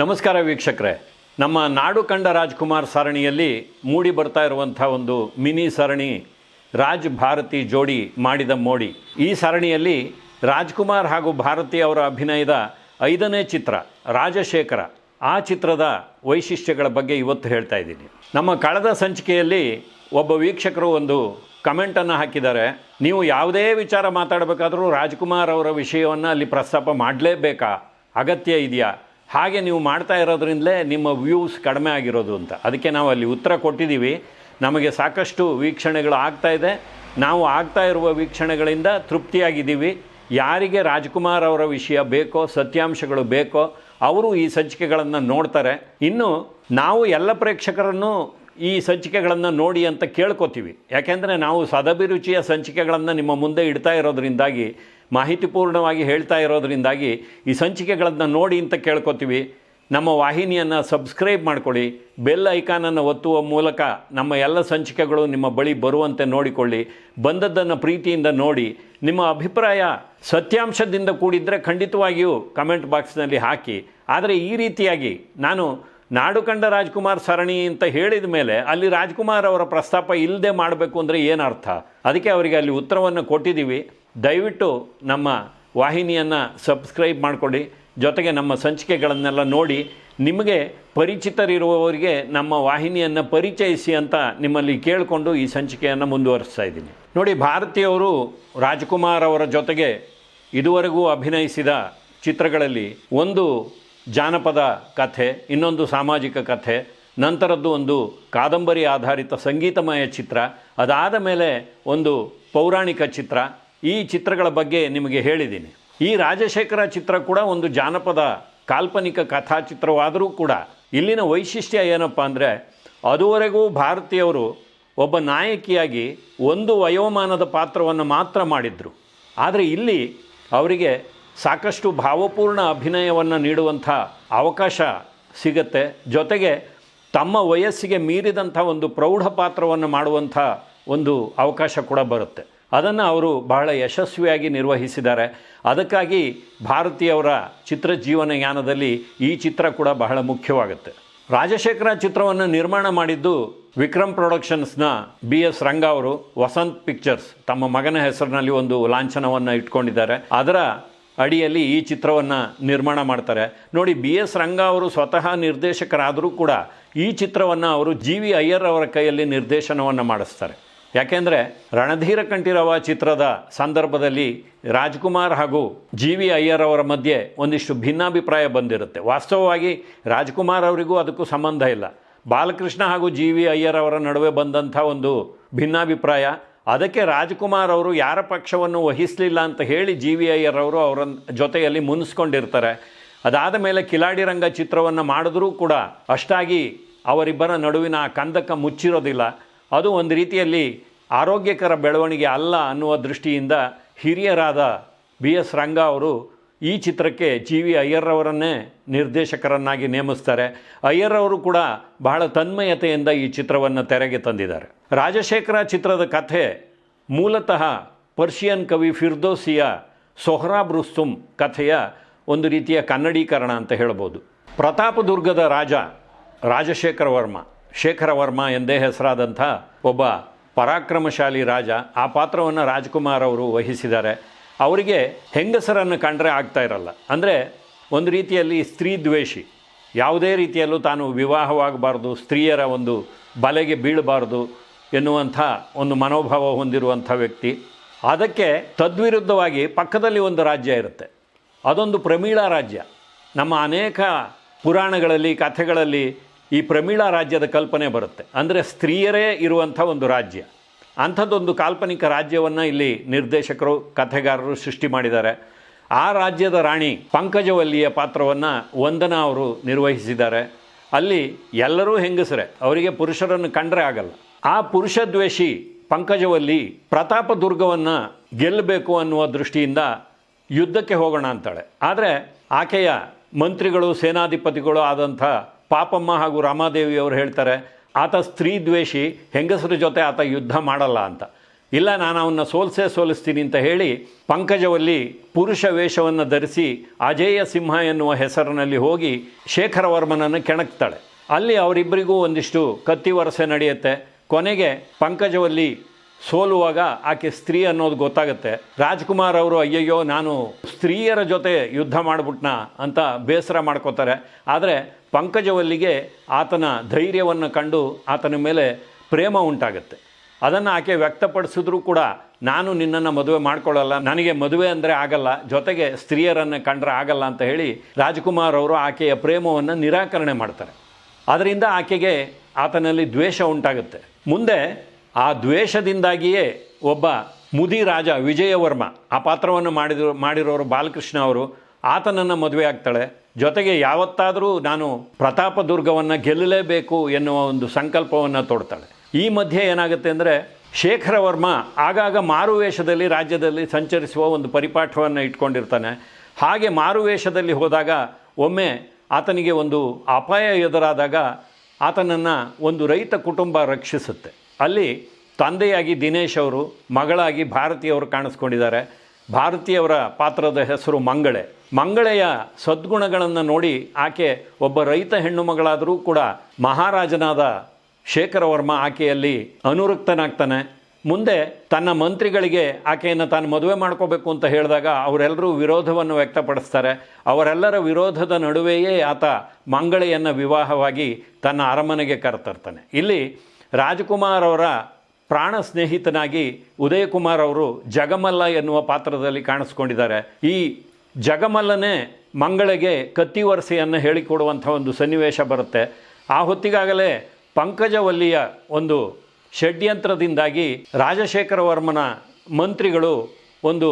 ನಮಸ್ಕಾರ ವೀಕ್ಷಕರೇ. ನಮ್ಮ ನಾಡು ಕಂಡ ರಾಜ್ಕುಮಾರ್ ಸರಣಿಯಲ್ಲಿ ಮೂಡಿ ಬರ್ತಾ ಇರುವಂಥ ಒಂದು ಮಿನಿ ಸರಣಿ ರಾಜ್ ಭಾರತಿ ಜೋಡಿ ಮಾಡಿದ ಮೋಡಿ. ಈ ಸರಣಿಯಲ್ಲಿ ರಾಜ್ಕುಮಾರ್ ಹಾಗೂ ಭಾರತಿ ಅವರ ಅಭಿನಯದ ಐದನೇ ಚಿತ್ರ, ರಾಜಶೇಖರ, ಆ ಚಿತ್ರದ ವೈಶಿಷ್ಟ್ಯಗಳ ಬಗ್ಗೆ ಇವತ್ತು ಹೇಳ್ತಾ ಇದ್ದೀನಿ. ನಮ್ಮ ಕಳೆದ ಸಂಚಿಕೆಯಲ್ಲಿ ಒಬ್ಬ ವೀಕ್ಷಕರು ಒಂದು ಕಮೆಂಟನ್ನು ಹಾಕಿದ್ದಾರೆ. ನೀವು ಯಾವುದೇ ವಿಚಾರ ಮಾತಾಡಬೇಕಾದರೂ ರಾಜ್ಕುಮಾರ್ ಅವರ ವಿಷಯವನ್ನು ಅಲ್ಲಿ ಪ್ರಸ್ತಾಪ ಮಾಡಲೇಬೇಕಾ? ಅಗತ್ಯ ಇದೆಯಾ? ಹಾಗೆ ನೀವು ಮಾಡ್ತಾ ಇರೋದ್ರಿಂದಲೇ ನಿಮ್ಮ ವ್ಯೂಸ್ ಕಡಿಮೆ ಆಗಿರೋದು ಅಂತ. ಅದಕ್ಕೆ ನಾವು ಅಲ್ಲಿ ಉತ್ತರ ಕೊಟ್ಟಿದ್ದೀವಿ. ನಮಗೆ ಸಾಕಷ್ಟು ವೀಕ್ಷಣೆಗಳು ಆಗ್ತಾ ಇದೆ. ನಾವು ಆಗ್ತಾ ಇರುವ ವೀಕ್ಷಣೆಗಳಿಂದ ತೃಪ್ತಿಯಾಗಿದ್ದೀವಿ. ಯಾರಿಗೆ ರಾಜ್ಕುಮಾರ್ ಅವರ ವಿಷಯ ಬೇಕೋ, ಸತ್ಯಾಂಶಗಳು ಬೇಕೋ, ಅವರು ಈ ಸಂಚಿಕೆಗಳನ್ನು ನೋಡ್ತಾರೆ. ಇನ್ನು ನಾವು ಎಲ್ಲ ಪ್ರೇಕ್ಷಕರನ್ನು ಈ ಸಂಚಿಕೆಗಳನ್ನು ನೋಡಿ ಅಂತ ಕೇಳ್ಕೊತೀವಿ. ಯಾಕೆಂದರೆ ನಾವು ಸದಭಿರುಚಿಯ ಸಂಚಿಕೆಗಳನ್ನು ನಿಮ್ಮ ಮುಂದೆ ಇಡ್ತಾ ಇರೋದರಿಂದಾಗಿ ಮಾಹಿತಿಪೂರ್ಣವಾಗಿ ಹೇಳ್ತಾ ಇರೋದರಿಂದಾಗಿ ಈ ಸಂಚಿಕೆಗಳನ್ನು ನೋಡಿ ಅಂತ ಕೇಳ್ಕೊತೀವಿ. ನಮ್ಮ ವಾಹಿನಿಯನ್ನು ಸಬ್ಸ್ಕ್ರೈಬ್ ಮಾಡ್ಕೊಳ್ಳಿ. ಬೆಲ್ ಐಕಾನನ್ನು ಒತ್ತುವ ಮೂಲಕ ನಮ್ಮ ಎಲ್ಲ ಸಂಚಿಕೆಗಳು ನಿಮ್ಮ ಬಳಿ ಬರುವಂತೆ ನೋಡಿಕೊಳ್ಳಿ. ಬಂದದ್ದನ್ನು ಪ್ರೀತಿಯಿಂದ ನೋಡಿ. ನಿಮ್ಮ ಅಭಿಪ್ರಾಯ ಸತ್ಯಾಂಶದಿಂದ ಕೂಡಿದ್ದರೆ ಖಂಡಿತವಾಗಿಯೂ ಕಮೆಂಟ್ ಬಾಕ್ಸ್ನಲ್ಲಿ ಹಾಕಿ. ಆದರೆ ಈ ರೀತಿಯಾಗಿ ನಾನು ನಾಡು ಕಂಡ ರಾಜ್ಕುಮಾರ್ ಸರಣಿ ಅಂತ ಹೇಳಿದ ಮೇಲೆ ಅಲ್ಲಿ ರಾಜ್ಕುಮಾರ್ ಅವರ ಪ್ರಸ್ತಾಪ ಇಲ್ಲದೆ ಮಾಡಬೇಕು ಅಂದರೆ ಏನು ಅರ್ಥ? ಅದಕ್ಕೆ ಅವರಿಗೆ ಅಲ್ಲಿ ಉತ್ತರವನ್ನು ಕೊಟ್ಟಿದ್ದೀವಿ. ದಯವಿಟ್ಟು ನಮ್ಮ ವಾಹಿನಿಯನ್ನು ಸಬ್ಸ್ಕ್ರೈಬ್ ಮಾಡಿಕೊಡಿ. ಜೊತೆಗೆ ನಮ್ಮ ಸಂಚಿಕೆಗಳನ್ನೆಲ್ಲ ನೋಡಿ. ನಿಮಗೆ ಪರಿಚಿತರಿರುವವರಿಗೆ ನಮ್ಮ ವಾಹಿನಿಯನ್ನು ಪರಿಚಯಿಸಿ ಅಂತ ನಿಮ್ಮಲ್ಲಿ ಕೇಳಿಕೊಂಡು ಈ ಸಂಚಿಕೆಯನ್ನು ಮುಂದುವರಿಸ್ತಾ ಇದ್ದೀನಿ. ನೋಡಿ, ಭಾರತೀಯವರು ರಾಜ್ಕುಮಾರ್ ಅವರ ಜೊತೆಗೆ ಇದುವರೆಗೂ ಅಭಿನಯಿಸಿದ ಚಿತ್ರಗಳಲ್ಲಿ ಒಂದು ಜಾನಪದ ಕಥೆ, ಇನ್ನೊಂದು ಸಾಮಾಜಿಕ ಕಥೆ, ನಂತರದ್ದು ಒಂದು ಕಾದಂಬರಿ ಆಧಾರಿತ ಸಂಗೀತಮಯ ಚಿತ್ರ, ಅದಾದ ಮೇಲೆ ಒಂದು ಪೌರಾಣಿಕ ಚಿತ್ರ. ಈ ಚಿತ್ರಗಳ ಬಗ್ಗೆ ನಿಮಗೆ ಹೇಳಿದ್ದೀನಿ. ಈ ರಾಜಶೇಖರ ಚಿತ್ರ ಕೂಡ ಒಂದು ಜಾನಪದ ಕಾಲ್ಪನಿಕ ಕಥಾ ಚಿತ್ರವಾದರೂ ಕೂಡ. ಇಲ್ಲಿನ ವೈಶಿಷ್ಟ್ಯ ಏನಪ್ಪ ಅಂದರೆ, ಅದುವರೆಗೂ ಭಾರತೀಯವರು ಒಬ್ಬ ನಾಯಕಿಯಾಗಿ ಒಂದು ವಯೋಮಾನದ ಪಾತ್ರವನ್ನು ಮಾತ್ರ ಮಾಡಿದರು. ಆದರೆ ಇಲ್ಲಿ ಅವರಿಗೆ ಸಾಕಷ್ಟು ಭಾವಪೂರ್ಣ ಅಭಿನಯವನ್ನು ನೀಡುವಂಥ ಅವಕಾಶ ಸಿಗತ್ತೆ. ಜೊತೆಗೆ ತಮ್ಮ ವಯಸ್ಸಿಗೆ ಮೀರಿದಂಥ ಒಂದು ಪ್ರೌಢ ಪಾತ್ರವನ್ನು ಮಾಡುವಂಥ ಒಂದು ಅವಕಾಶ ಕೂಡ ಬರುತ್ತೆ. ಅದನ್ನು ಅವರು ಬಹಳ ಯಶಸ್ವಿಯಾಗಿ ನಿರ್ವಹಿಸಿದ್ದಾರೆ. ಅದಕ್ಕಾಗಿ ಭಾರತೀಯವರ ಚಿತ್ರ ಜೀವನಯಾನದಲ್ಲಿ ಈ ಚಿತ್ರ ಕೂಡ ಬಹಳ ಮುಖ್ಯವಾಗುತ್ತೆ. ರಾಜಶೇಖರ ಚಿತ್ರವನ್ನು ನಿರ್ಮಾಣ ಮಾಡಿದ್ದು ವಿಕ್ರಮ್ ಪ್ರೊಡಕ್ಷನ್ಸ್ನ ಬಿ ಎಸ್ ರಂಗ ಅವರು, ವಸಂತ್ ಪಿಕ್ಚರ್ಸ್ ತಮ್ಮ ಮಗನ ಹೆಸರಿನಲ್ಲಿ ಒಂದು ಲಾಂಛನವನ್ನು ಇಟ್ಕೊಂಡಿದ್ದಾರೆ. ಅದರ ಅಡಿಯಲ್ಲಿ ಈ ಚಿತ್ರವನ್ನು ನಿರ್ಮಾಣ ಮಾಡ್ತಾರೆ. ನೋಡಿ, ಬಿ ಎಸ್ ರಂಗ ಅವರು ಸ್ವತಃ ನಿರ್ದೇಶಕರಾದರೂ ಕೂಡ ಈ ಚಿತ್ರವನ್ನು ಅವರು ಜಿ ವಿ ಅಯ್ಯರ್ ಅವರ ಕೈಯಲ್ಲಿ ನಿರ್ದೇಶನವನ್ನು ಮಾಡಿಸ್ತಾರೆ. ಯಾಕೆಂದರೆ, ರಣಧೀರ ಕಂಠೀರವ ಚಿತ್ರದ ಸಂದರ್ಭದಲ್ಲಿ ರಾಜ್ಕುಮಾರ್ ಹಾಗೂ ಜಿ ವಿ ಅಯ್ಯರ್ ಅವರ ಮಧ್ಯೆ ಒಂದಿಷ್ಟು ಭಿನ್ನಾಭಿಪ್ರಾಯ ಬಂದಿರುತ್ತೆ. ವಾಸ್ತವವಾಗಿ ರಾಜ್ಕುಮಾರ್ ಅವರಿಗೂ ಅದಕ್ಕೂ ಸಂಬಂಧ ಇಲ್ಲ. ಬಾಲಕೃಷ್ಣ ಹಾಗೂ ಜಿ ವಿ ಅಯ್ಯರ್ ಅವರ ನಡುವೆ ಬಂದಂಥ ಒಂದು ಭಿನ್ನಾಭಿಪ್ರಾಯ ಅದಕ್ಕೆ ರಾಜ್ಕುಮಾರ್ ಅವರು ಯಾರ ಪಕ್ಷವನ್ನು ವಹಿಸಲಿಲ್ಲ ಅಂತ ಹೇಳಿ ಜಿ ವಿ ಅಯ್ಯರ್ ಅವರು ಜೊತೆಯಲ್ಲಿ ಮುನಿಸ್ಕೊಂಡಿರ್ತಾರೆ. ಅದಾದ ಮೇಲೆ ಕಿಲಾಡಿ ರಂಗ ಚಿತ್ರವನ್ನು ಮಾಡಿದ್ರೂ ಕೂಡ ಅಷ್ಟಾಗಿ ಅವರಿಬ್ಬರ ನಡುವಿನ ಕಂದಕ ಮುಚ್ಚಿರೋದಿಲ್ಲ. ಅದು ಒಂದು ರೀತಿಯಲ್ಲಿ ಆರೋಗ್ಯಕರ ಬೆಳವಣಿಗೆ ಅಲ್ಲ ಅನ್ನುವ ದೃಷ್ಟಿಯಿಂದ ಹಿರಿಯರಾದ ಬಿ ಎಸ್ ರಂಗ ಅವರು ಈ ಚಿತ್ರಕ್ಕೆ ಜಿ ವಿ ಅಯ್ಯರ್ರವರನ್ನೇ ನಿರ್ದೇಶಕರನ್ನಾಗಿ ನೇಮಿಸ್ತಾರೆ. ಅಯ್ಯರ್ರವರು ಕೂಡ ಬಹಳ ತನ್ಮಯತೆಯಿಂದ ಈ ಚಿತ್ರವನ್ನು ತೆರೆಗೆ ತಂದಿದ್ದಾರೆ. ರಾಜಶೇಖರ ಚಿತ್ರದ ಕಥೆ ಮೂಲತಃ ಪರ್ಷಿಯನ್ ಕವಿ ಫಿರ್ದೋಸಿಯ ಸೊಹ್ರಾಬ್ ರುಸ್ತುಮ್ ಕಥೆಯ ಒಂದು ರೀತಿಯ ಕನ್ನಡೀಕರಣ ಅಂತ ಹೇಳ್ಬೋದು. ಪ್ರತಾಪದುರ್ಗದ ರಾಜ ರಾಜಶೇಖರ ವರ್ಮ, ಶೇಖರ ವರ್ಮ ಎಂದೇ ಹೆಸರಾದಂಥ ಒಬ್ಬ ಪರಾಕ್ರಮಶಾಲಿ ರಾಜ ಆ ಪಾತ್ರವನ್ನು ರಾಜ್ಕುಮಾರ್ ಅವರು ವಹಿಸಿದ್ದಾರೆ. ಅವರಿಗೆ ಹೆಂಗಸರನ್ನು ಕಂಡ್ರೆ ಆಗ್ತಾ ಇರಲ್ಲ. ಅಂದರೆ ಒಂದು ರೀತಿಯಲ್ಲಿ ಸ್ತ್ರೀ ದ್ವೇಷಿ. ಯಾವುದೇ ರೀತಿಯಲ್ಲೂ ತಾನು ವಿವಾಹವಾಗಬಾರ್ದು, ಸ್ತ್ರೀಯರ ಒಂದು ಬಲೆಗೆ ಬೀಳಬಾರ್ದು ಎನ್ನುವಂಥ ಒಂದು ಮನೋಭಾವ ಹೊಂದಿರುವಂಥ ವ್ಯಕ್ತಿ. ಅದಕ್ಕೆ ತದ್ವಿರುದ್ಧವಾಗಿ ಪಕ್ಕದಲ್ಲಿ ಒಂದು ರಾಜ್ಯ ಇರುತ್ತೆ. ಅದೊಂದು ಪ್ರಮೀಳ ರಾಜ್ಯ. ನಮ್ಮ ಅನೇಕ ಪುರಾಣಗಳಲ್ಲಿ, ಕಥೆಗಳಲ್ಲಿ ಈ ಪ್ರಮೀಳ ರಾಜ್ಯದ ಕಲ್ಪನೆ ಬರುತ್ತೆ. ಅಂದರೆ ಸ್ತ್ರೀಯರೇ ಇರುವಂಥ ಒಂದು ರಾಜ್ಯ. ಅಂಥದ್ದೊಂದು ಕಾಲ್ಪನಿಕ ರಾಜ್ಯವನ್ನು ಇಲ್ಲಿ ನಿರ್ದೇಶಕರು, ಕಥೆಗಾರರು ಸೃಷ್ಟಿ ಮಾಡಿದ್ದಾರೆ. ಆ ರಾಜ್ಯದ ರಾಣಿ ಪಂಕಜವಲ್ಲಿಯ ಪಾತ್ರವನ್ನು ವಂದನಾ ಅವರು ನಿರ್ವಹಿಸಿದ್ದಾರೆ. ಅಲ್ಲಿ ಎಲ್ಲರೂ ಹೆಂಗಸರೆ, ಅವರಿಗೆ ಪುರುಷರನ್ನು ಕಂಡ್ರೆ ಆಗಲ್ಲ. ಆ ಪುರುಷ ದ್ವೇಷಿ ಪಂಕಜವಲ್ಲಿ ಪ್ರತಾಪ ದುರ್ಗವನ್ನು ಗೆಲ್ಲಬೇಕು ಅನ್ನುವ ದೃಷ್ಟಿಯಿಂದ ಯುದ್ಧಕ್ಕೆ ಹೋಗೋಣ ಅಂತಾಳೆ. ಆದರೆ ಆಕೆಯ ಮಂತ್ರಿಗಳು, ಸೇನಾಧಿಪತಿಗಳು ಆದಂಥ ಪಾಪಮ್ಮ ಹಾಗೂ ರಾಮಾದೇವಿ ಅವರು ಹೇಳ್ತಾರೆ ಆತ ಸ್ತ್ರೀ ದ್ವೇಷಿ, ಹೆಂಗಸರ ಜೊತೆ ಆತ ಯುದ್ಧ ಮಾಡಲ್ಲ ಅಂತ. ಇಲ್ಲ, ನಾನು ಅವನ್ನ ಸೋಲ್ಸೇ ಸೋಲಿಸ್ತೀನಿ ಅಂತ ಹೇಳಿ ಪಂಕಜವಲ್ಲಿ ಪುರುಷ ವೇಷವನ್ನು ಧರಿಸಿ ಅಜೇಯ ಸಿಂಹ ಎನ್ನುವ ಹೆಸರಿನಲ್ಲಿ ಹೋಗಿ ಶೇಖರವರ್ಮನನ್ನು ಕೆಣಕ್ತಾಳೆ. ಅಲ್ಲಿ ಅವರಿಬ್ಬರಿಗೂ ಒಂದಿಷ್ಟು ಕತ್ತಿ ವರಸೆ ನಡೆಯುತ್ತೆ. ಕೊನೆಗೆ ಪಂಕಜವಲ್ಲಿ ಸೋಲುವಾಗ ಆಕೆ ಸ್ತ್ರೀ ಅನ್ನೋದು ಗೊತ್ತಾಗುತ್ತೆ. ರಾಜ್ಕುಮಾರ್ ಅವರು, ಅಯ್ಯಯ್ಯೋ, ನಾನು ಸ್ತ್ರೀಯರ ಜೊತೆ ಯುದ್ಧ ಮಾಡಿಬಿಟ್ನ ಅಂತ ಬೇಸರ ಮಾಡ್ಕೋತಾರೆ. ಆದರೆ ಪಂಕಜವಲ್ಲಿಗೆ ಆತನ ಧೈರ್ಯವನ್ನು ಕಂಡು ಆತನ ಮೇಲೆ ಪ್ರೇಮ ಉಂಟಾಗುತ್ತೆ. ಅದನ್ನು ಆಕೆ ವ್ಯಕ್ತಪಡಿಸಿದ್ರೂ ಕೂಡ, ನಾನು ನಿನ್ನನ್ನು ಮದುವೆ ಮಾಡ್ಕೊಳ್ಳಲ್ಲ. ನನಗೆ ಮದುವೆ ಅಂದರೆ ಆಗಲ್ಲ. ಜೊತೆಗೆ ಸ್ತ್ರೀಯರನ್ನು ಕಂಡ್ರೆ ಆಗಲ್ಲ ಅಂತ ಹೇಳಿ ರಾಜ್ಕುಮಾರ್ ಅವರು ಆಕೆಯ ಪ್ರೇಮವನ್ನು ನಿರಾಕರಣೆ ಮಾಡ್ತಾರೆ. ಅದರಿಂದ ಆಕೆಗೆ ಆತನಲ್ಲಿ ದ್ವೇಷ ಉಂಟಾಗುತ್ತೆ. ಮುಂದೆ ಆ ದ್ವೇಷದಿಂದಾಗಿಯೇ ಒಬ್ಬ ಮುದಿ ರಾಜ ವಿಜಯವರ್ಮ, ಆ ಪಾತ್ರವನ್ನು ಮಾಡಿದ್ರು, ಮಾಡಿರೋರು ಬಾಲಕೃಷ್ಣ ಅವರು, ಆತನನ್ನು ಮದುವೆ ಆಗ್ತಾಳೆ. ಜೊತೆಗೆ ಯಾವತ್ತಾದರೂ ನಾನು ಪ್ರತಾಪ ದುರ್ಗವನ್ನು ಗೆಲ್ಲಲೇಬೇಕು ಎನ್ನುವ ಒಂದು ಸಂಕಲ್ಪವನ್ನು ತೊಡ್ತಾಳೆ. ಈ ಮಧ್ಯೆ ಏನಾಗುತ್ತೆ ಅಂದರೆ, ಶೇಖರವರ್ಮ ಆಗಾಗ ಮಾರುವೇಷದಲ್ಲಿ ರಾಜ್ಯದಲ್ಲಿ ಸಂಚರಿಸುವ ಒಂದು ಪರಿಪಾಠವನ್ನು ಇಟ್ಕೊಂಡಿರ್ತಾನೆ. ಹಾಗೆ ಮಾರುವೇಷದಲ್ಲಿ ಹೋದಾಗ ಒಮ್ಮೆ ಆತನಿಗೆ ಒಂದು ಅಪಾಯ ಎದುರಾದಾಗ ಆತನನ್ನು ಒಂದು ರೈತ ಕುಟುಂಬ ರಕ್ಷಿಸುತ್ತೆ. ಅಲ್ಲಿ ತಂದೆಯಾಗಿ ದಿನೇಶ್ ಅವರು, ಮಗಳಾಗಿ ಭಾರತಿಯವರು ಕಾಣಿಸ್ಕೊಂಡಿದ್ದಾರೆ. ಭಾರತೀಯವರ ಪಾತ್ರದ ಹೆಸರು ಮಂಗಳೆ. ಮಂಗಳೆಯ ಸದ್ಗುಣಗಳನ್ನು ನೋಡಿ ಆಕೆ ಒಬ್ಬ ರೈತ ಹೆಣ್ಣು ಮಗಳಾದರೂ ಕೂಡ ಮಹಾರಾಜನಾದ ಶೇಖರವರ್ಮ ಆಕೆಯಲ್ಲಿ ಅನುರಕ್ತನಾಗ್ತಾನೆ ಮುಂದೆ ತನ್ನ ಮಂತ್ರಿಗಳಿಗೆ ಆಕೆಯನ್ನು ತಾನು ಮದುವೆ ಮಾಡ್ಕೋಬೇಕು ಅಂತ ಹೇಳಿದಾಗ ಅವರೆಲ್ಲರೂ ವಿರೋಧವನ್ನು ವ್ಯಕ್ತಪಡಿಸ್ತಾರೆ. ಅವರೆಲ್ಲರ ವಿರೋಧದ ನಡುವೆಯೇ ಆತ ಮಂಗಳೆಯನ್ನು ವಿವಾಹವಾಗಿ ತನ್ನ ಅರಮನೆಗೆ ಕರೆತರ್ತಾನೆ. ಇಲ್ಲಿ ರಾಜಕುಮಾರ್ ಅವರ ಪ್ರಾಣ ಸ್ನೇಹಿತನಾಗಿ ಉದಯಕುಮಾರ್ ಅವರು ಜಗಮಲ್ಲ ಎನ್ನುವ ಪಾತ್ರದಲ್ಲಿ ಕಾಣಿಸ್ಕೊಂಡಿದ್ದಾರೆ. ಈ ಜಗಮಲ್ಲನೇ ಮಂಗಳಿಗೆ ಕತ್ತಿ ವರಸೆಯನ್ನು ಹೇಳಿಕೊಡುವಂಥ ಒಂದು ಸನ್ನಿವೇಶ ಬರುತ್ತೆ. ಆ ಹೊತ್ತಿಗಾಗಲೇ ಪಂಕಜವಲ್ಲಿಯ ಒಂದು ಷಡ್ಯಂತ್ರದಿಂದಾಗಿ ರಾಜಶೇಖರ ವರ್ಮನ ಮಂತ್ರಿಗಳು ಒಂದು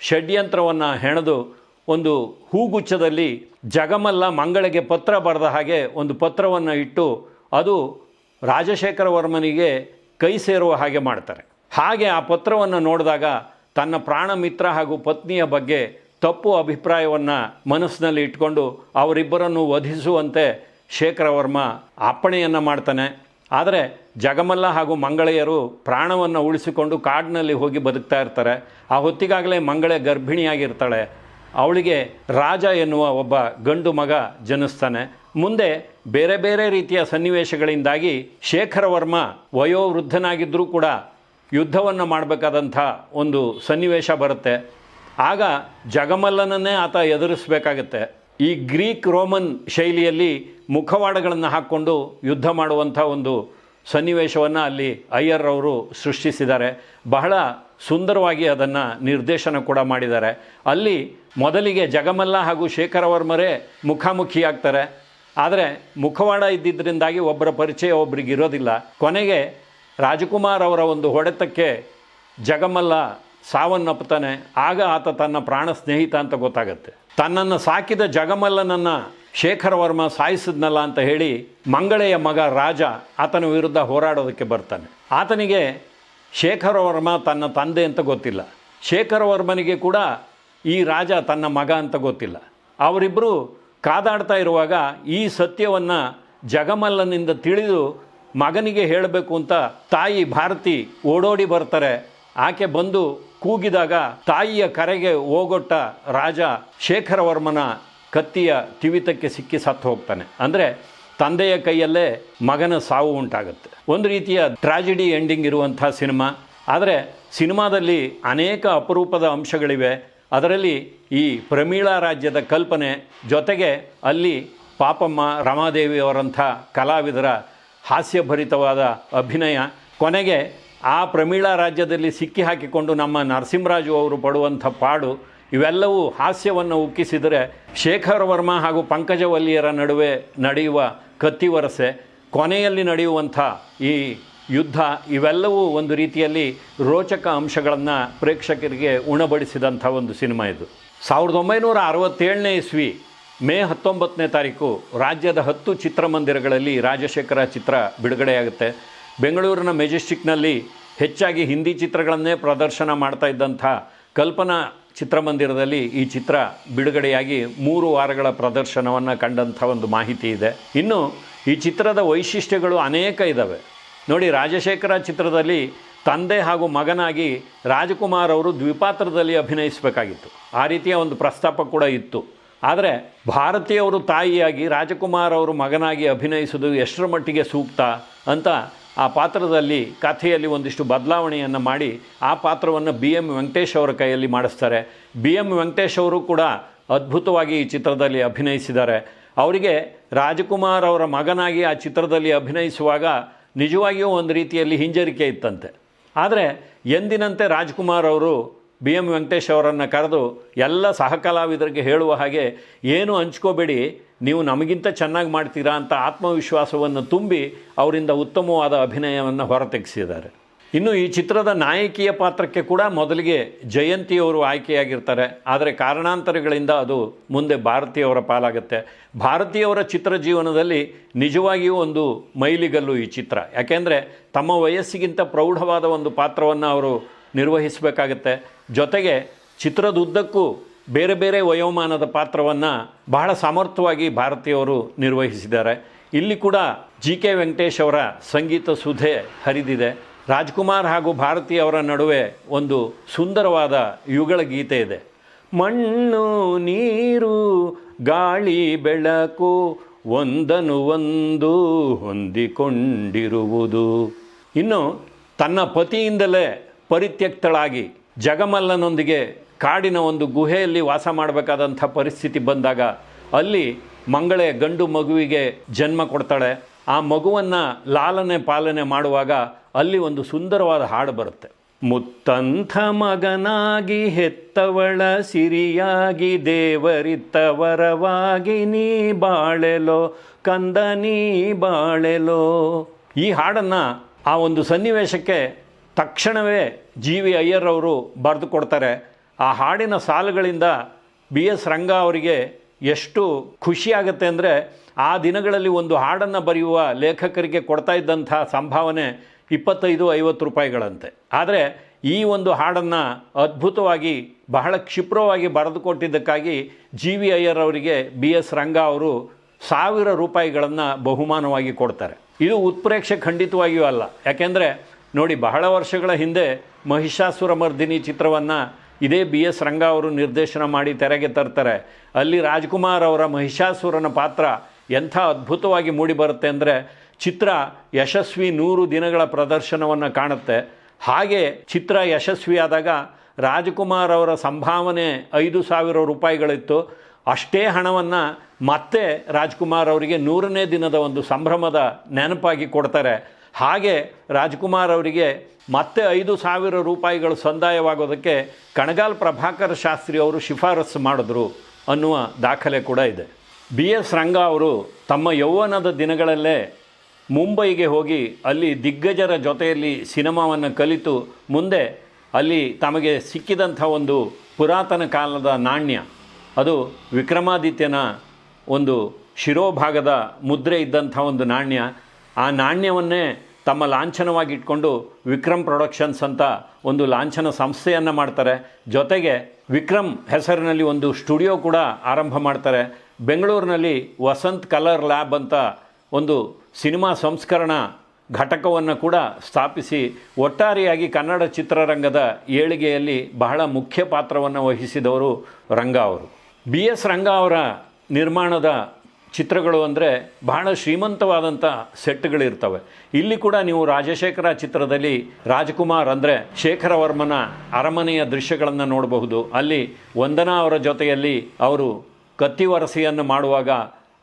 ಷಡ್ಯಂತ್ರವನ್ನು ಹೆಣೆದು ಒಂದು ಹೂಗುಚ್ಛದಲ್ಲಿ ಜಗಮಲ್ಲ ಮಂಗಳಿಗೆ ಪತ್ರ ಬರೆದ ಹಾಗೆ ಒಂದು ಪತ್ರವನ್ನು ಇಟ್ಟು ಅದು ರಾಜಶೇಖರ ವರ್ಮನಿಗೆ ಕೈ ಸೇರುವ ಹಾಗೆ ಮಾಡ್ತಾರೆ. ಹಾಗೆ ಆ ಪತ್ರವನ್ನು ನೋಡಿದಾಗ ತನ್ನ ಪ್ರಾಣ ಮಿತ್ರ ಹಾಗೂ ಪತ್ನಿಯ ಬಗ್ಗೆ ತಪ್ಪು ಅಭಿಪ್ರಾಯವನ್ನು ಮನಸ್ಸಿನಲ್ಲಿ ಇಟ್ಕೊಂಡು ಅವರಿಬ್ಬರನ್ನು ವಧಿಸುವಂತೆ ಶೇಖರವರ್ಮ ಅಪ್ಪಣೆಯನ್ನು ಮಾಡ್ತಾನೆ. ಆದರೆ ಜಗಮಲ್ಲ ಹಾಗೂ ಮಂಗಳೆಯರು ಪ್ರಾಣವನ್ನು ಉಳಿಸಿಕೊಂಡು ಕಾಡಿನಲ್ಲಿ ಹೋಗಿ ಬದುಕ್ತಾ ಇರ್ತಾರೆ. ಆ ಹೊತ್ತಿಗಾಗಲೇ ಮಂಗಳೆ ಗರ್ಭಿಣಿಯಾಗಿರ್ತಾಳೆ. ಅವಳಿಗೆ ರಾಜ ಎನ್ನುವ ಒಬ್ಬ ಗಂಡು ಮಗ ಜನಿಸ್ತಾನೆ. ಮುಂದೆ ಬೇರೆ ಬೇರೆ ರೀತಿಯ ಸನ್ನಿವೇಶಗಳಿಂದಾಗಿ ಶೇಖರವರ್ಮ ವಯೋವೃದ್ಧನಾಗಿದ್ದರೂ ಕೂಡ ಯುದ್ಧವನ್ನು ಮಾಡಬೇಕಾದಂಥ ಒಂದು ಸನ್ನಿವೇಶ ಬರುತ್ತೆ. ಆಗ ಜಗಮಲ್ಲನನ್ನೇ ಆತ ಎದುರಿಸಬೇಕಾಗತ್ತೆ. ಈ ಗ್ರೀಕ್ ರೋಮನ್ ಶೈಲಿಯಲ್ಲಿ ಮುಖವಾಡಗಳನ್ನು ಹಾಕ್ಕೊಂಡು ಯುದ್ಧ ಮಾಡುವಂಥ ಒಂದು ಸನ್ನಿವೇಶವನ್ನು ಅಲ್ಲಿ ಅಯ್ಯರ್ ಅವರು ಸೃಷ್ಟಿಸಿದ್ದಾರೆ. ಬಹಳ ಸುಂದರವಾಗಿ ಅದನ್ನು ನಿರ್ದೇಶನ ಕೂಡ ಮಾಡಿದ್ದಾರೆ. ಅಲ್ಲಿ ಮೊದಲಿಗೆ ಜಗಮಲ್ಲ ಹಾಗೂ ಶೇಖರವರ್ಮರೇ ಮುಖಾಮುಖಿಯಾಗ್ತಾರೆ. ಆದರೆ ಮುಖವಾಡ ಇದ್ದಿದ್ದರಿಂದಾಗಿ ಒಬ್ಬರ ಪರಿಚಯ ಒಬ್ಬರಿಗೆ ಇರೋದಿಲ್ಲ. ಕೊನೆಗೆ ರಾಜಕುಮಾರ್ ಅವರ ಒಂದು ಹೊಡೆತಕ್ಕೆ ಜಗಮಲ್ಲ ಸಾವನ್ನಪ್ಪುತ್ತಾನೆ ಆಗ ಆತ ತನ್ನ ಪ್ರಾಣ ಸ್ನೇಹಿತ ಅಂತ ಗೊತ್ತಾಗತ್ತೆ. ತನ್ನನ್ನು ಸಾಕಿದ ಜಗಮಲ್ಲನನ್ನು ಶೇಖರವರ್ಮ ಸಾಯಿಸಿದ್ನಲ್ಲ ಅಂತ ಹೇಳಿ ಮಂಗಳೆಯ ಮಗ ರಾಜ ಆತನ ವಿರುದ್ಧ ಹೋರಾಡೋದಕ್ಕೆ ಬರ್ತಾನೆ. ಆತನಿಗೆ ಶೇಖರ ವರ್ಮ ತನ್ನ ತಂದೆ ಅಂತ ಗೊತ್ತಿಲ್ಲ. ಶೇಖರ ವರ್ಮನಿಗೆ ಕೂಡ ಈ ರಾಜ ತನ್ನ ಮಗ ಅಂತ ಗೊತ್ತಿಲ್ಲ. ಅವರಿಬ್ಬರು ಕಾದಾಡ್ತಾ ಇರುವಾಗ ಈ ಸತ್ಯವನ್ನು ಜಗಮಲ್ಲನಿಂದ ತಿಳಿದು ಮಗನಿಗೆ ಹೇಳಬೇಕು ಅಂತ ತಾಯಿ ಭಾರತಿ ಓಡೋಡಿ ಬರ್ತಾರೆ. ಆಕೆ ಬಂದು ಕೂಗಿದಾಗ ತಾಯಿಯ ಕರೆಗೆ ಹೋಗೊಟ್ಟ ರಾಜ ಶೇಖರವರ್ಮನ ಕತ್ತಿಯ ತಿವಿತಕ್ಕೆ ಸಿಕ್ಕಿ ಸತ್ತು ಹೋಗ್ತಾನೆ. ಅಂದರೆ ತಂದೆಯ ಕೈಯಲ್ಲೇ ಮಗನ ಸಾವು ಉಂಟಾಗುತ್ತೆ. ಒಂದು ರೀತಿಯ ಟ್ರಾಜಿಡಿ ಎಂಡಿಂಗ್ ಇರುವಂಥ ಸಿನಿಮಾ. ಆದರೆ ಸಿನಿಮಾದಲ್ಲಿ ಅನೇಕ ಅಪರೂಪದ ಅಂಶಗಳಿವೆ. ಅದರಲ್ಲಿ ಈ ಪ್ರಮೀಳಾ ರಾಜ್ಯದ ಕಲ್ಪನೆ ಜೊತೆಗೆ ಅಲ್ಲಿ ಪಾಪಮ್ಮ ರಮಾದೇವಿಯವರಂಥ ಕಲಾವಿದರ ಹಾಸ್ಯಭರಿತವಾದ ಅಭಿನಯ. ಕೊನೆಗೆ ಆ ಪ್ರಮೀಳಾ ರಾಜ್ಯದಲ್ಲಿ ಸಿಕ್ಕಿ ಹಾಕಿಕೊಂಡು ನಮ್ಮ ನರಸಿಂಹರಾಜು ಅವರು ಪಡುವಂಥ ಪಾಡು, ಇವೆಲ್ಲವೂ ಹಾಸ್ಯವನ್ನು ಉಕ್ಕಿಸಿದರೆ ಶೇಖರ್ ವರ್ಮ ಹಾಗೂ ಪಂಕಜವಲ್ಲಿಯರ ನಡುವೆ ನಡೆಯುವ ಕತ್ತಿವರಸೆ, ಕೊನೆಯಲ್ಲಿ ನಡೆಯುವಂಥ ಈ ಯುದ್ಧ ಇವೆಲ್ಲವೂ ಒಂದು ರೀತಿಯಲ್ಲಿ ರೋಚಕ ಅಂಶಗಳನ್ನು ಪ್ರೇಕ್ಷಕರಿಗೆ ಉಣಬಡಿಸಿದಂಥ ಒಂದು ಸಿನಿಮಾ ಇದು. ಸಾವಿರದ ಒಂಬೈನೂರ ಅರವತ್ತೇಳನೇ ಇಸ್ವಿ, ಮೇ ಹತ್ತೊಂಬತ್ತನೇ ತಾರೀಕು, ರಾಜ್ಯದ ಹತ್ತು ಚಿತ್ರಮಂದಿರಗಳಲ್ಲಿ ರಾಜಶೇಖರ ಚಿತ್ರ ಬಿಡುಗಡೆಯಾಗುತ್ತೆ. ಬೆಂಗಳೂರಿನ ಮೆಜೆಸ್ಟಿಕ್ನಲ್ಲಿ ಹೆಚ್ಚಾಗಿ ಹಿಂದಿ ಚಿತ್ರಗಳನ್ನೇ ಪ್ರದರ್ಶನ ಮಾಡ್ತಾ ಇದ್ದಂಥ ಕಲ್ಪನಾ ಚಿತ್ರಮಂದಿರದಲ್ಲಿ ಈ ಚಿತ್ರ ಬಿಡುಗಡೆಯಾಗಿ ಮೂರು ವಾರಗಳ ಪ್ರದರ್ಶನವನ್ನು ಕಂಡಂಥ ಒಂದು ಮಾಹಿತಿ ಇದೆ. ಇನ್ನು ಈ ಚಿತ್ರದ ವೈಶಿಷ್ಟ್ಯಗಳು ಅನೇಕ ಇದ್ದಾವೆ ನೋಡಿ, ರಾಜಶೇಖರ ಚಿತ್ರದಲ್ಲಿ ತಂದೆ ಹಾಗೂ ಮಗನಾಗಿ ರಾಜಕುಮಾರ್ ಅವರು ದ್ವಿಪಾತ್ರದಲ್ಲಿ ಅಭಿನಯಿಸಬೇಕಾಗಿತ್ತು. ಆ ರೀತಿಯ ಒಂದು ಪ್ರಸ್ತಾಪ ಕೂಡ ಇತ್ತು. ಆದರೆ ಭಾರತೀಯವರು ತಾಯಿಯಾಗಿ ರಾಜಕುಮಾರ್ ಅವರು ಮಗನಾಗಿ ಅಭಿನಯಿಸೋದು ಎಷ್ಟರ ಮಟ್ಟಿಗೆ ಸೂಕ್ತ ಅಂತ ಆ ಪಾತ್ರದಲ್ಲಿ ಕಥೆಯಲ್ಲಿ ಒಂದಿಷ್ಟು ಬದಲಾವಣೆಯನ್ನು ಮಾಡಿ ಆ ಪಾತ್ರವನ್ನು ಬಿ ಎಂ ವೆಂಕಟೇಶ್ ಅವರ ಕೈಯಲ್ಲಿ ಮಾಡಿಸ್ತಾರೆ. ಬಿ ಎಂ ವೆಂಕಟೇಶ್ ಅವರು ಕೂಡ ಅದ್ಭುತವಾಗಿ ಈ ಚಿತ್ರದಲ್ಲಿ ಅಭಿನಯಿಸಿದ್ದಾರೆ. ಅವರಿಗೆ ರಾಜಕುಮಾರ್ ಅವರ ಮಗನಾಗಿ ಆ ಚಿತ್ರದಲ್ಲಿ ಅಭಿನಯಿಸುವಾಗ ನಿಜವಾಗಿಯೂ ಒಂದು ರೀತಿಯಲ್ಲಿ ಹಿಂಜರಿಕೆ ಇತ್ತಂತೆ. ಆದರೆ ಎಂದಿನಂತೆ ರಾಜ್ಕುಮಾರ್ ಅವರು ಬಿ ಎಂ ವೆಂಕಟೇಶ್ ಅವರನ್ನು ಕರೆದು ಎಲ್ಲ ಸಹಕಲಾವಿದರಿಗೆ ಹೇಳುವ ಹಾಗೆ ಏನು ಹಂಚ್ಕೋಬೇಡಿ, ನೀವು ನಮಗಿಂತ ಚೆನ್ನಾಗಿ ಮಾಡ್ತೀರಾ ಅಂತ ಆತ್ಮವಿಶ್ವಾಸವನ್ನು ತುಂಬಿ ಅವರಿಂದ ಉತ್ತಮವಾದ ಅಭಿನಯವನ್ನು ಹೊರತೆಗೆಸಿದ್ದಾರೆ. ಇನ್ನು ಈ ಚಿತ್ರದ ನಾಯಕಿಯ ಪಾತ್ರಕ್ಕೆ ಕೂಡ ಮೊದಲಿಗೆ ಜಯಂತಿಯವರು ಆಯ್ಕೆಯಾಗಿರ್ತಾರೆ. ಆದರೆ ಕಾರಣಾಂತರಗಳಿಂದ ಅದು ಮುಂದೆ ಭಾರತೀಯವರ ಪಾಲಾಗುತ್ತೆ. ಭಾರತೀಯವರ ಚಿತ್ರ ಜೀವನದಲ್ಲಿ ನಿಜವಾಗಿಯೂ ಒಂದು ಮೈಲಿಗಲ್ಲು ಈ ಚಿತ್ರ. ಯಾಕೆಂದರೆ ತಮ್ಮ ವಯಸ್ಸಿಗಿಂತ ಪ್ರೌಢವಾದ ಒಂದು ಪಾತ್ರವನ್ನು ಅವರು ನಿರ್ವಹಿಸಬೇಕಾಗತ್ತೆ. ಜೊತೆಗೆ ಚಿತ್ರದುದ್ದಕ್ಕೂ ಬೇರೆ ಬೇರೆ ವಯೋಮಾನದ ಪಾತ್ರವನ್ನು ಬಹಳ ಸಮರ್ಥವಾಗಿ ಭಾರತೀಯವರು ನಿರ್ವಹಿಸಿದ್ದಾರೆ. ಇಲ್ಲಿ ಕೂಡ ಜಿ ಕೆ ವೆಂಕಟೇಶ್ ಅವರ ಸಂಗೀತ ಸುಧೆ ಹರಿದಿದೆ. ರಾಜ್ಕುಮಾರ್ ಹಾಗೂ ಭಾರತಿ ಅವರ ನಡುವೆ ಒಂದು ಸುಂದರವಾದ ಯುಗಳ ಗೀತೆ ಇದೆ. ಮಣ್ಣು, ನೀರು, ಗಾಳಿ, ಬೆಳಕು ಒಂದನು ಒಂದು ಹೊಂದಿಕೊಂಡಿರುವುದು. ಇನ್ನು ತನ್ನ ಪತಿಯಿಂದಲೇ ಪರಿತ್ಯಕ್ತಳಾಗಿ ಜಗಮಲ್ಲನೊಂದಿಗೆ ಕಾಡಿನ ಒಂದು ಗುಹೆಯಲ್ಲಿ ವಾಸ ಮಾಡಬೇಕಾದಂಥ ಪರಿಸ್ಥಿತಿ ಬಂದಾಗ ಅಲ್ಲಿ ಮಂಗಳೆ ಗಂಡು ಮಗುವಿಗೆ ಜನ್ಮ ಕೊಡ್ತಾಳೆ. ಆ ಮಗುವನ್ನು ಲಾಲನೆ ಪಾಲನೆ ಮಾಡುವಾಗ ಅಲ್ಲಿ ಒಂದು ಸುಂದರವಾದ ಹಾಡು ಬರುತ್ತೆ. ಮುತ್ತಂಥ ಮಗನಾಗಿ ಹೆತ್ತವಳ ಸಿರಿಯಾಗಿ ದೇವರಿತ್ತವರವಾಗಿ ನೀ ಬಾಳೆಲೋ, ಕಂದ ನೀ ಬಾಳೆಲೋ. ಈ ಹಾಡನ್ನು ಆ ಒಂದು ಸನ್ನಿವೇಶಕ್ಕೆ ತಕ್ಷಣವೇ ಜಿ ವಿ ಅಯ್ಯರ್ ಅವರು ಬರೆದು ಕೊಡ್ತಾರೆ. ಆ ಹಾಡಿನ ಸಾಲುಗಳಿಂದ ಬಿ ಎಸ್ ರಂಗ ಅವರಿಗೆ ಎಷ್ಟು ಖುಷಿಯಾಗತ್ತೆ ಅಂದರೆ ಆ ದಿನಗಳಲ್ಲಿ ಒಂದು ಹಾಡನ್ನು ಬರೆಯುವ ಲೇಖಕರಿಗೆ ಕೊಡ್ತಾ ಇದ್ದಂಥ ಸಂಭಾವನೆ ಇಪ್ಪತ್ತೈದು, ಐವತ್ತು ರೂಪಾಯಿಗಳಂತೆ. ಆದರೆ ಈ ಒಂದು ಹಾಡನ್ನು ಅದ್ಭುತವಾಗಿ, ಬಹಳ ಕ್ಷಿಪ್ರವಾಗಿ ಬರೆದುಕೊಟ್ಟಿದ್ದಕ್ಕಾಗಿ ಜಿ ವಿ ಅಯ್ಯರ್ ಅವರಿಗೆ ಬಿ ಎಸ್ ರಂಗ ಅವರು ಸಾವಿರ ರೂಪಾಯಿಗಳನ್ನು ಬಹುಮಾನವಾಗಿ ಕೊಡ್ತಾರೆ. ಇದು ಉತ್ಪ್ರೇಕ್ಷೆ ಖಂಡಿತವಾಗಿಯೂ ಅಲ್ಲ. ಯಾಕೆಂದರೆ ನೋಡಿ, ಬಹಳ ವರ್ಷಗಳ ಹಿಂದೆ ಮಹಿಷಾಸುರ ಮರ್ದಿನಿ ಚಿತ್ರವನ್ನು ಇದೇ ಬಿ ಎಸ್ ರಂಗ ಅವರು ನಿರ್ದೇಶನ ಮಾಡಿ ತೆರೆಗೆ ತರ್ತಾರೆ. ಅಲ್ಲಿ ರಾಜ್ಕುಮಾರ್ ಅವರ ಮಹಿಷಾಸುರನ ಪಾತ್ರ ಎಂಥ ಅದ್ಭುತವಾಗಿ ಮೂಡಿಬರುತ್ತೆ ಅಂದರೆ ಚಿತ್ರ ಯಶಸ್ವಿ ನೂರು ದಿನಗಳ ಪ್ರದರ್ಶನವನ್ನು ಕಾಣುತ್ತೆ. ಹಾಗೆ ಚಿತ್ರ ಯಶಸ್ವಿಯಾದಾಗ ರಾಜಕುಮಾರ್ ಅವರ ಸಂಭಾವನೆ ಐದು ಸಾವಿರ ರೂಪಾಯಿಗಳಿತ್ತು. ಅಷ್ಟೇ ಹಣವನ್ನು ಮತ್ತೆ ರಾಜ್ಕುಮಾರ್ ಅವರಿಗೆ ನೂರನೇ ದಿನದ ಒಂದು ಸಂಭ್ರಮದ ನೆನಪಾಗಿ ಕೊಡ್ತಾರೆ. ಹಾಗೆ ರಾಜ್ಕುಮಾರ್ ಅವರಿಗೆ ಮತ್ತೆ ಐದು ಸಾವಿರ ರೂಪಾಯಿಗಳು ಸಂದಾಯವಾಗೋದಕ್ಕೆ ಕಣಗಾಲ್ ಪ್ರಭಾಕರ್ ಶಾಸ್ತ್ರಿ ಅವರು ಶಿಫಾರಸ್ಸು ಮಾಡಿದ್ರು ಅನ್ನುವ ದಾಖಲೆ ಕೂಡ ಇದೆ. ಬಿ ಎಸ್ ರಂಗ ಅವರು ತಮ್ಮ ಯೌವನದ ದಿನಗಳಲ್ಲೇ ಮುಂಬೈಗೆ ಹೋಗಿ ಅಲ್ಲಿ ದಿಗ್ಗಜರ ಜೊತೆಯಲ್ಲಿ ಸಿನಿಮಾವನ್ನು ಕಲಿತು ಮುಂದೆ ಅಲ್ಲಿ ತಮಗೆ ಸಿಕ್ಕಿದಂಥ ಒಂದು ಪುರಾತನ ಕಾಲದ ನಾಣ್ಯ. ಅದು ವಿಕ್ರಮಾದಿತ್ಯನ ಒಂದು ಶಿರೋಭಾಗದ ಮುದ್ರೆ ಇದ್ದಂಥ ಒಂದು ನಾಣ್ಯ. ಆ ನಾಣ್ಯವನ್ನೇ ತಮ್ಮ ಲಾಂಛನವಾಗಿ ಇಟ್ಕೊಂಡು ವಿಕ್ರಮ್ ಪ್ರೊಡಕ್ಷನ್ಸ್ ಅಂತ ಒಂದು ಲಾಂಛನ ಸಂಸ್ಥೆಯನ್ನು ಮಾಡ್ತಾರೆ. ಜೊತೆಗೆ ವಿಕ್ರಮ್ ಹೆಸರಿನಲ್ಲಿ ಒಂದು ಸ್ಟುಡಿಯೋ ಕೂಡ ಆರಂಭ ಮಾಡ್ತಾರೆ. ಬೆಂಗಳೂರಿನಲ್ಲಿ ವಸಂತ್ ಕಲರ್ ಲ್ಯಾಬ್ ಅಂತ ಒಂದು ಸಿನಿಮಾ ಸಂಸ್ಕರಣ ಘಟಕವನ್ನು ಕೂಡ ಸ್ಥಾಪಿಸಿ ಒಟ್ಟಾರೆಯಾಗಿ ಕನ್ನಡ ಚಿತ್ರರಂಗದ ಏಳಿಗೆಯಲ್ಲಿ ಬಹಳ ಮುಖ್ಯ ಪಾತ್ರವನ್ನು ವಹಿಸಿದವರು ರಂಗ ಅವರು. ಬಿ ಎಸ್ ರಂಗ ಅವರ ನಿರ್ಮಾಣದ ಚಿತ್ರಗಳು ಅಂದರೆ ಬಹಳ ಶ್ರೀಮಂತವಾದಂಥ ಸೆಟ್ಗಳಿರ್ತವೆ. ಇಲ್ಲಿ ಕೂಡ ನೀವು ರಾಜಶೇಖರ ಚಿತ್ರದಲ್ಲಿ ರಾಜಕುಮಾರ್ ಅಂದರೆ ಶೇಖರ ವರ್ಮನ ಅರಮನೆಯ ದೃಶ್ಯಗಳನ್ನು ನೋಡಬಹುದು. ಅಲ್ಲಿ ವಂದನಾ ಅವರ ಜೊತೆಯಲ್ಲಿ ಅವರು ಕತ್ತಿವರಸೆಯನ್ನು ಮಾಡುವಾಗ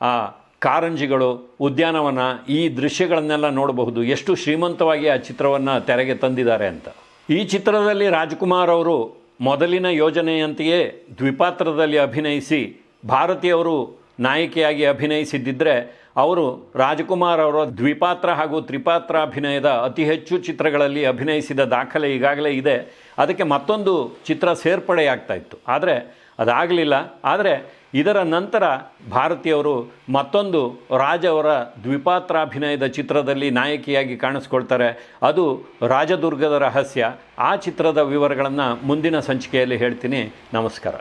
ಆ ಕಾರಂಜಿಗಳು, ಉದ್ಯಾನವನ ಈ ದೃಶ್ಯಗಳನ್ನೆಲ್ಲ ನೋಡಬಹುದು. ಎಷ್ಟು ಶ್ರೀಮಂತವಾಗಿ ಆ ಚಿತ್ರವನ್ನು ತೆರೆಗೆ ತಂದಿದ್ದಾರೆ ಅಂತ. ಈ ಚಿತ್ರದಲ್ಲಿ ರಾಜ್ಕುಮಾರ್ ಅವರು ಮೊದಲಿನ ಯೋಜನೆಯಂತೆಯೇ ದ್ವಿಪಾತ್ರದಲ್ಲಿ ಅಭಿನಯಿಸಿ, ಭಾರತೀಯವರು ನಾಯಕಿಯಾಗಿ ಅಭಿನಯಿಸಿದ್ದಿದ್ದರೆ ಅವರು ರಾಜಕುಮಾರ್ ಅವರ ದ್ವಿಪಾತ್ರ ಹಾಗೂ ತ್ರಿಪಾತ್ರ ಅಭಿನಯದ ಅತಿ ಹೆಚ್ಚು ಚಿತ್ರಗಳಲ್ಲಿ ಅಭಿನಯಿಸಿದ ದಾಖಲೆ ಈಗಾಗಲೇ ಇದೆ. ಅದಕ್ಕೆ ಮತ್ತೊಂದು ಚಿತ್ರ ಸೇರ್ಪಡೆಯಾಗ್ತಾ ಇತ್ತು. ಆದರೆ ಅದಾಗಲಿಲ್ಲ. ಆದರೆ ಇದರ ನಂತರ ಭಾರತೀಯವರು ಮತ್ತೊಂದು ರಾಜವರ ದ್ವಿಪಾತ್ರಾಭಿನಯದ ಚಿತ್ರದಲ್ಲಿ ನಾಯಕಿಯಾಗಿ ಕಾಣಿಸ್ಕೊಳ್ತಾರೆ. ಅದು ರಾಜದುರ್ಗದ ರಹಸ್ಯ. ಆ ಚಿತ್ರದ ವಿವರಗಳನ್ನು ಮುಂದಿನ ಸಂಚಿಕೆಯಲ್ಲಿ ಹೇಳ್ತೀನಿ. ನಮಸ್ಕಾರ.